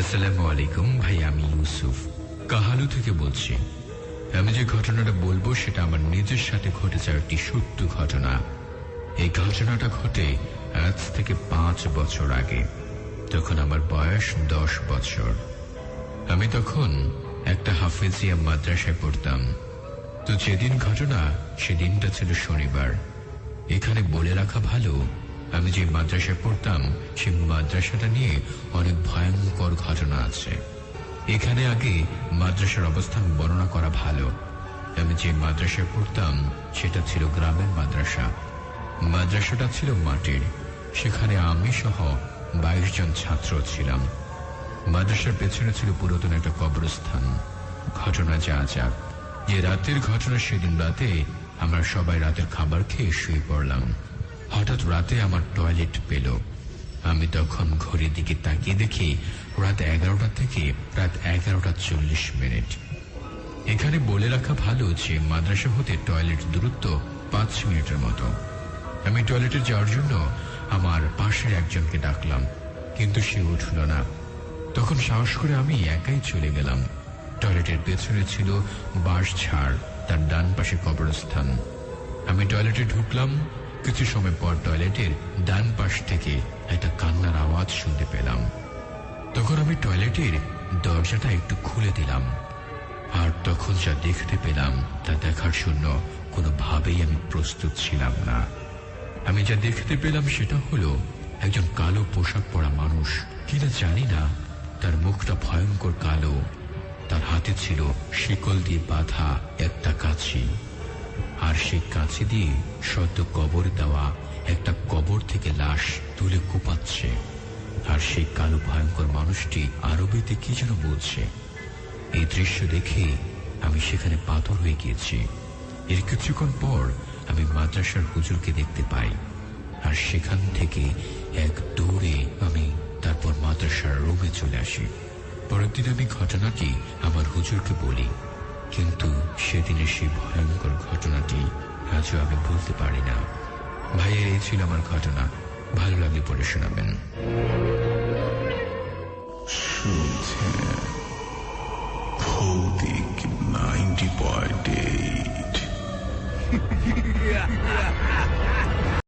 আসসালামু আলাইকুম ভাই, আমি ইউসুফ। কাহালু থেকে বলছি, আমি যে ঘটনাটা বলব সেটা আমার নিজের সাথে ঘটে যাওয়া একটি সত্য ঘটনা। এই ঘটনাটা ঘটে আজ থেকে পাঁচ বছর আগে, তখন আমার বয়স দশ বছর। আমি তখন একটা হাফেজিয়া মাদ্রাসায় পড়তাম। তো যেদিন ঘটনা, সেদিনটা ছিল শনিবার। এখানে বলে রাখা ভালো আমি যে মাদ্রাসায় পড়তাম সেই মাদ্রাসাটা নিয়ে অনেক ভয়ঙ্কর ঘটনা আছে। এখানে আগে মাদ্রাসার অবস্থান বর্ণনা করা ভালো। আমি যে মাদ্রাসায় পড়তাম, সেটা ছিল গ্রামের মাদ্রাসা। মাদ্রাসাটা ছিল মাটির। সেখানে আমি সহ বাইশ জন ছাত্র ছিলাম। মাদ্রাসার পেছনে ছিল পুরাতন একটা কবরস্থান। ঘটনা যা যাক। যে রাতের ঘটনা সেদিন রাতে আমরা সবাই রাতের খাবার খেয়ে শুয়ে পড়লাম। হঠাৎ রাতে আমার টয়লেট পেল। আমি তখন ঘড়ির দিকে তাকিয়ে দেখি রাত এগারোটা থেকে রাত এগারোটা চল্লিশ মিনিট। এখানে বলে রাখা ভালো যে মাদ্রাসা হতে টয়লেট দূরত্ব পাঁচ মিনিটের মতো। আমি টয়লেটে যাওয়ার জন্য আমার পাশের একজনকে ডাকলাম, কিন্তু সে উঠল না। তখন সাহস করে আমি একাই চলে গেলাম। টয়লেটের পেছনে ছিল বাঁশ ছাড় তার ডান পাশে কবরস্থান। আমি টয়লেটে ঢুকলাম কিছু সময় পর টয়লেটের ডান পাশ থেকে একটা কান্নার আওয়াজ শুনতে পেলাম। তখন আমি টয়লেটের দরজাটা একটু খুলে দিলাম আর তখন যা দেখতে পেলাম তা দেখার জন্য কোনোভাবেই আমি প্রস্তুত ছিলাম না। আমি যা দেখতে পেলাম সেটা হলো একজন কালো পোশাক পরা মানুষ। কিনা জানি না, তার মুখটা ভয়ঙ্কর কালো, তার হাতে ছিল শিকল দিয়ে বাঁধা একটা কাছি আর সেই কাছে দিয়ে সদ্য কবর দেওয়া একটা কবর থেকে লাশ তুলে কোপাচ্ছে। আর সেই কালো ভয়ঙ্কর মানুষটি আরবিতে কি যেন বলছে। এই দৃশ্য দেখে আমি সেখানে পাথর হয়ে গিয়েছি। এর কিছুক্ষণ পর আমি মাদ্রাসার হুজুরকে দেখতে পাই। আর সেখান থেকে এক দৌড়ে আমি তারপর মাদ্রাসার রুমে চলে আসি। পরের দিন আমি ঘটনাটি আমার হুজুরকে বলি। কিন্তু সেদিনের সেই ভয়ঙ্কর ঘটনাটি আজও আমি ভুলতে পারি না। ভাইয়ের এই ছিল আমার ঘটনা। ভালো লাগলে পড়ে শোনাবেন। ভৌতিক